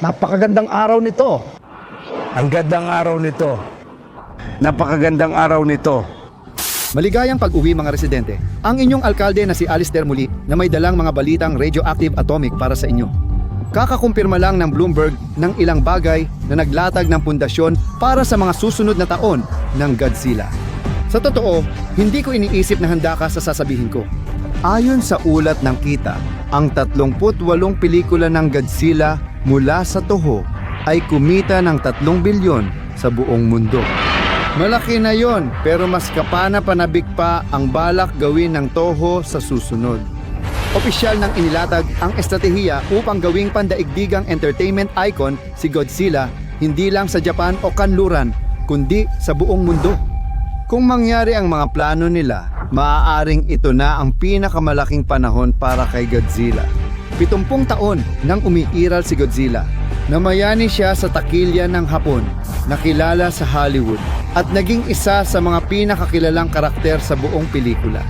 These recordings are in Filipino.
Napakagandang araw nito. Ang gandang araw nito. Napakagandang araw nito. Maligayang pag-uwi mga residente. Ang inyong alkalde na si Alistair muli na may dalang mga balitang radioactive atomic para sa inyo. Kakakumpirma lang ng Bloomberg ng ilang bagay na naglatag ng pundasyon para sa mga susunod na taon ng Godzilla. Sa totoo, hindi ko iniisip na handa ka sa sasabihin ko. Ayon sa ulat ng kita, ang 38 pelikula ng Godzilla mula sa Toho ay kumita ng 3 bilyon sa buong mundo. Malaki na yon, pero mas kapana-panabik pa ang balak gawin ng Toho sa susunod. Opisyal nang inilatag ang estratehiya upang gawing pandaigdigang entertainment icon si Godzilla hindi lang sa Japan o kanluran, kundi sa buong mundo. Kung mangyari ang mga plano nila, maaaring ito na ang pinakamalaking panahon para kay Godzilla. 70 taon nang umiiral si Godzilla. Namayani siya sa takilya ng Hapon, nakilala sa Hollywood, at naging isa sa mga pinakakilalang karakter sa buong pelikula.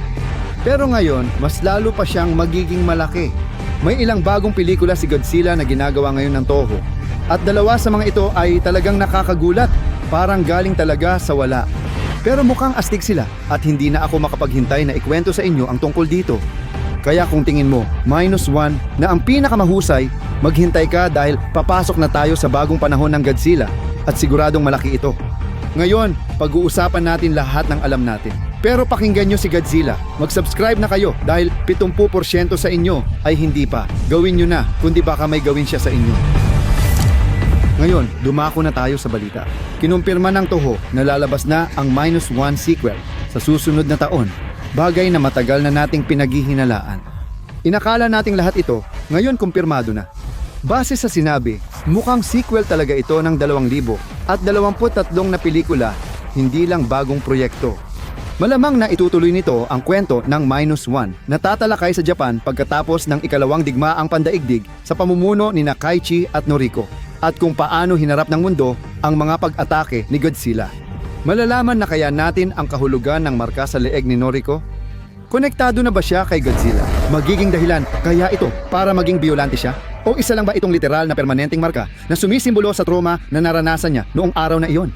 Pero ngayon, mas lalo pa siyang magiging malaki. May ilang bagong pelikula si Godzilla na ginagawa ngayon ng Toho. At dalawa sa mga ito ay talagang nakakagulat, parang galing talaga sa wala. Pero mukhang astig sila at hindi na ako makapaghintay na ikwento sa inyo ang tungkol dito. Kaya kung tingin mo, minus one na ang pinakamahusay, maghintay ka dahil papasok na tayo sa bagong panahon ng Godzilla at siguradong malaki ito. Ngayon, pag-uusapan natin lahat ng alam natin. Pero pakinggan nyo si Godzilla. Mag-subscribe na kayo dahil 70% sa inyo ay hindi pa. Gawin nyo na, kundi baka may gawin siya sa inyo. Ngayon, dumako na tayo sa balita. Kinumpirma ng Toho na lalabas na ang Minus One sequel sa susunod na taon. Bagay na matagal na nating pinaghihinalaan. Inakala nating lahat ito, ngayon kumpirmado na. Base sa sinabi, mukhang sequel talaga ito ng 2,000 at 23 na pelikula, hindi lang bagong proyekto. Malamang na itutuloy nito ang kwento ng Minus One na tatalakay sa Japan pagkatapos ng ikalawang digmaang pandaigdig sa pamumuno ni Nakaichi at Noriko at kung paano hinarap ng mundo ang mga pag-atake ni Godzilla. Malalaman na kaya natin ang kahulugan ng marka sa leeg ni Noriko? Konektado na ba siya kay Godzilla? Magiging dahilan kaya ito para maging biolante siya? O isa lang ba itong literal na permanenteng marka na sumisimbolo sa trauma na naranasan niya noong araw na iyon?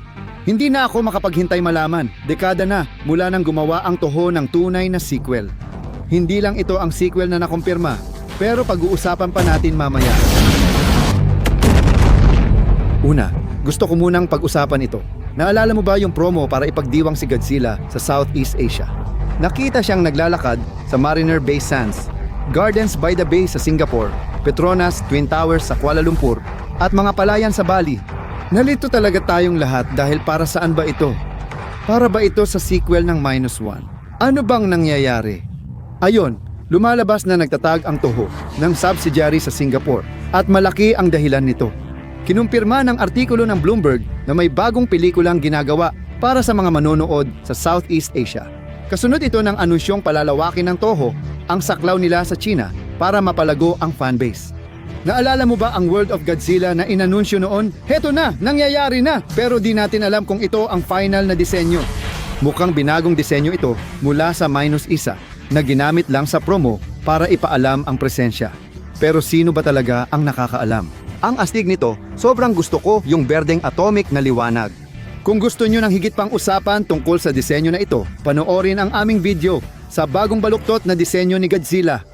Hindi na ako makapaghintay malaman. Dekada na mula nang gumawa ang toho ng tunay na sequel. Hindi lang ito ang sequel na nakumpirma, pero pag-uusapan pa natin mamaya. Una, gusto ko munang pag-usapan ito. Naalala mo ba yung promo para ipagdiwang si Godzilla sa Southeast Asia? Nakita siyang naglalakad sa Mariner Bay Sands, Gardens by the Bay sa Singapore, Petronas Twin Towers sa Kuala Lumpur, at mga palayan sa Bali. Nalito talaga tayong lahat dahil para saan ba ito? Para ba ito sa sequel ng Minus One? Ano bang nangyayari? Ayon, lumalabas na nagtatag ang toho ng subsidiary sa Singapore at malaki ang dahilan nito. Kinumpirma ng artikulo ng Bloomberg na may bagong pelikulang ginagawa para sa mga manonood sa Southeast Asia. Kasunod ito ng anunsyong palalawakin ng Toho ang saklaw nila sa China para mapalago ang fanbase. Naalala mo ba ang World of Godzilla na inanunsyo noon? Heto na, nangyayari na, pero di natin alam kung ito ang final na disenyo. Mukhang binagong disenyo ito mula sa minus isa na ginamit lang sa promo para ipaalam ang presensya. Pero sino ba talaga ang nakakaalam? Ang astig nito, sobrang gusto ko yung berdeng atomic na liwanag. Kung gusto nyo ng higit pang usapan tungkol sa disenyo na ito, panoorin ang aming video sa bagong baluktot na disenyo ni Godzilla.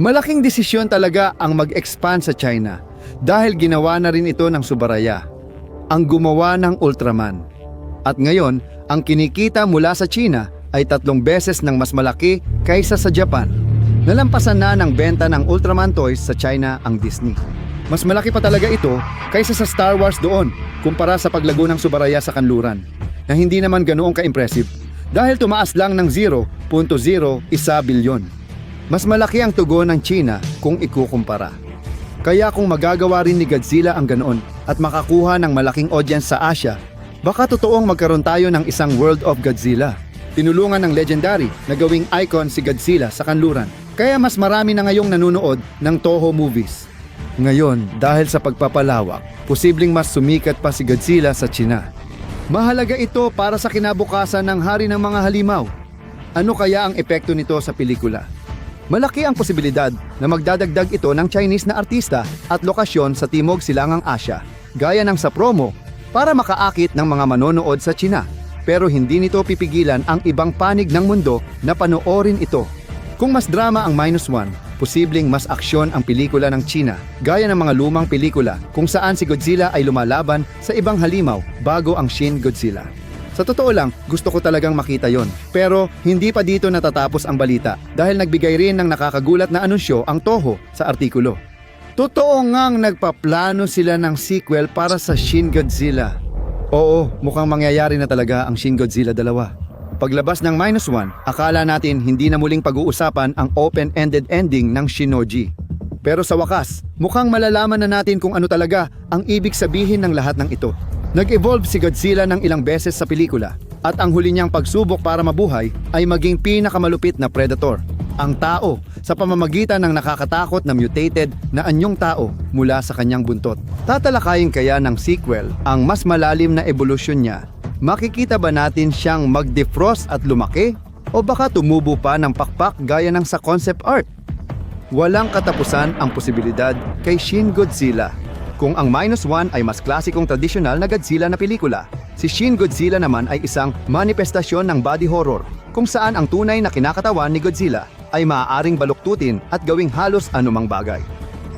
Malaking desisyon talaga ang mag-expand sa China dahil ginawa na rin ito ng Subaraya, ang gumawa ng Ultraman. At ngayon, ang kinikita mula sa China ay tatlong beses ng mas malaki kaysa sa Japan. Nalampasan na ng benta ng Ultraman toys sa China ang Disney. Mas malaki pa talaga ito kaysa sa Star Wars doon kumpara sa paglago ng Subaraya sa kanluran na hindi naman ganoong ka-impressive dahil tumaas lang ng 0.01 bilyon. Mas malaki ang tugon ng China kung ikukumpara. Kaya kung magagawa rin ni Godzilla ang ganoon at makakuha ng malaking audience sa Asia, baka totoong magkaroon tayo ng isang World of Godzilla. Tinulungan ng legendary na gawing icon si Godzilla sa kanluran. Kaya mas marami na ngayong nanonood ng Toho movies. Ngayon, dahil sa pagpapalawak, posibleng mas sumikat pa si Godzilla sa China. Mahalaga ito para sa kinabukasan ng hari ng mga halimaw. Ano kaya ang epekto nito sa pelikula? Malaki ang posibilidad na magdadagdag ito ng Chinese na artista at lokasyon sa Timog Silangang Asya, gaya ng sa promo, para makaakit ng mga manonood sa China. Pero hindi nito pipigilan ang ibang panig ng mundo na panoorin ito. Kung mas drama ang minus one, posibleng mas aksyon ang pelikula ng China, gaya ng mga lumang pelikula kung saan si Godzilla ay lumalaban sa ibang halimaw bago ang Shin Godzilla. Sa totoo lang, gusto ko talagang makita yon. Pero hindi pa dito natatapos ang balita dahil nagbigay rin ng nakakagulat na anunsyo ang Toho sa artikulo. Totoo ngang nagpaplano sila ng sequel para sa Shin Godzilla. Oo, mukhang mangyayari na talaga ang Shin Godzilla 2. Paglabas ng minus one, akala natin hindi na muling pag-uusapan ang open-ended ending ng Shinoji. Pero sa wakas, mukhang malalaman na natin kung ano talaga ang ibig sabihin ng lahat ng ito. Nag-evolve si Godzilla ng ilang beses sa pelikula at ang huli niyang pagsubok para mabuhay ay maging pinakamalupit na predator, ang tao sa pamamagitan ng nakakatakot na mutated na anyong tao mula sa kanyang buntot. Tatalakayin kaya ng sequel ang mas malalim na evolusyon niya. Makikita ba natin siyang mag-defrost at lumaki? O baka tumubo pa ng pakpak gaya ng sa concept art? Walang katapusan ang posibilidad kay Shin Godzilla. Kung ang minus one ay mas klasikong tradisyonal na Godzilla na pelikula, si Shin Godzilla naman ay isang manifestasyon ng body horror kung saan ang tunay na kinakatawan ni Godzilla ay maaaring baluktutin at gawing halos anumang bagay.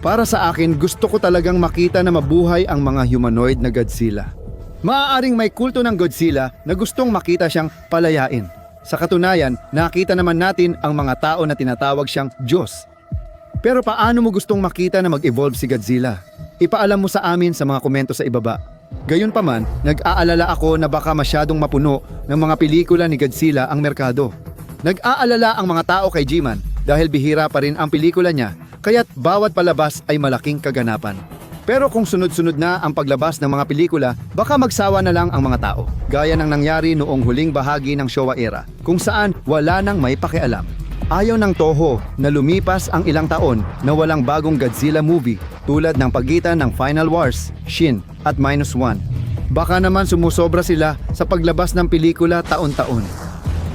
Para sa akin, gusto ko talagang makita na mabuhay ang mga humanoid na Godzilla. Maaaring may kulto ng Godzilla na gustong makita siyang palayain. Sa katunayan, nakita naman natin ang mga tao na tinatawag siyang Diyos. Pero paano mo gustong makita na mag-evolve si Godzilla? Ipaalam mo sa amin sa mga komento sa ibaba. Gayunpaman, nag-aalala ako na baka masyadong mapuno ng mga pelikula ni Godzilla ang merkado. Nag-aalala ang mga tao kay G-Man dahil bihira pa rin ang pelikula niya kaya't bawat palabas ay malaking kaganapan. Pero kung sunod-sunod na ang paglabas ng mga pelikula, baka magsawa na lang ang mga tao. Gaya ng nangyari noong huling bahagi ng Showa era, kung saan wala nang may pakialam. Ayaw ng Toho na lumipas ang ilang taon na walang bagong Godzilla movie tulad ng pagitan ng Final Wars, Shin at Minus One. Baka naman sumusobra sila sa paglabas ng pelikula taon-taon.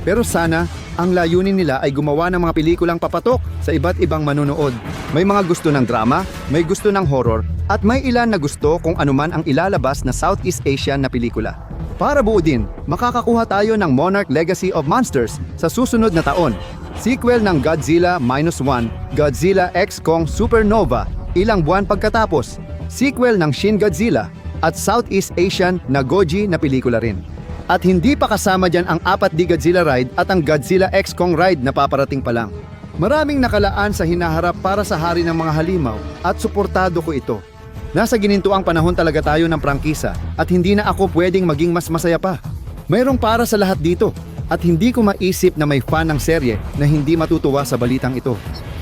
Pero sana, ang layunin nila ay gumawa ng mga pelikulang papatok sa iba't ibang manonood. May mga gusto ng drama, may gusto ng horror, at may ilan na gusto kung anuman ang ilalabas na Southeast Asian na pelikula. Para buo din, makakakuha tayo ng Monarch Legacy of Monsters sa susunod na taon. Sequel ng Godzilla Minus One, Godzilla X Kong Supernova, ilang buwan pagkatapos. Sequel ng Shin Godzilla at Southeast Asian na Goji na pelikula rin. At hindi pa kasama dyan ang 4D Godzilla ride at ang Godzilla X Kong ride na paparating pa lang. Maraming nakalaan sa hinaharap para sa hari ng mga halimaw at suportado ko ito. Nasa ginintuang panahon talaga tayo ng prangkisa at hindi na ako pwedeng maging mas masaya pa. Mayroong para sa lahat dito at hindi ko maisip na may fan ng serye na hindi matutuwa sa balitang ito.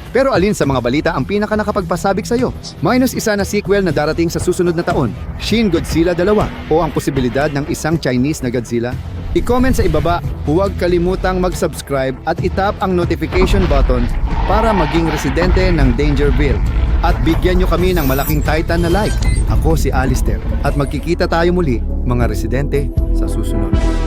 Pero alin sa mga balita ang pinaka nakapagpasabik sa'yo? Minus isa na sequel na darating sa susunod na taon, Shin Godzilla 2 o ang posibilidad ng isang Chinese na Godzilla? I-comment sa ibaba, huwag kalimutang mag-subscribe at itap ang notification button para maging residente ng Dangerville. At bigyan nyo kami ng malaking titan na like. Ako si Alistair at magkikita tayo muli mga residente sa susunod.